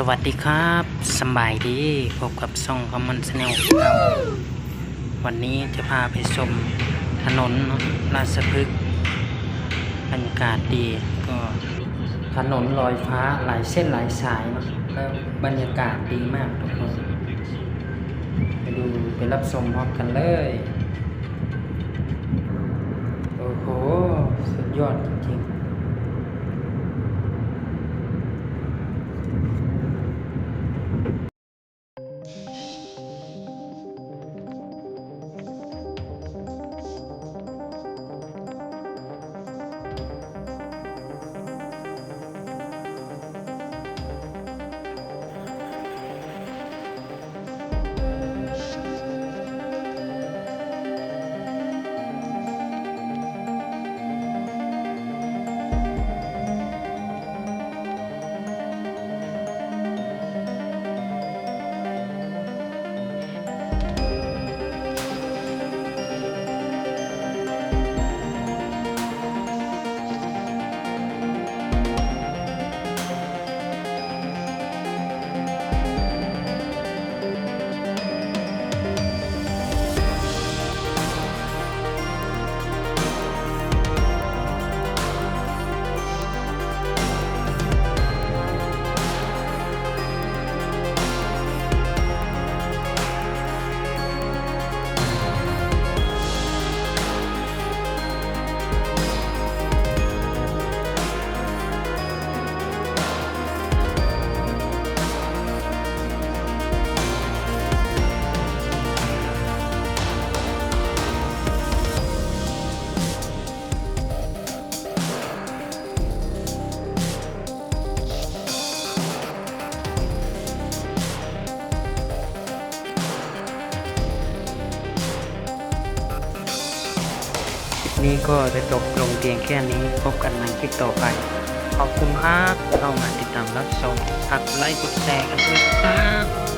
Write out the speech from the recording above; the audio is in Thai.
สวัสดีครับสบายดีพบกับซ่องคอมมอนสแนลเราวันนี้จะพาไปชมถนนเนาะราชพฤกษ์บรรยากาศดีก็ถนนลอยฟ้าหลายเส้นหลายสายเนาะแล้วบรรยากาศดีมากทุกคนไปดูไปรับชมพร้อมกันเลยโอ้โหสุดยอดจริง นี้ก็จะจบลงเพียงแค่นี้พบกันในคลิปต่อไป ขอบคุณครับเข้ามาติดตามรับชมกดไลค์กดแชร์กันด้วยครับ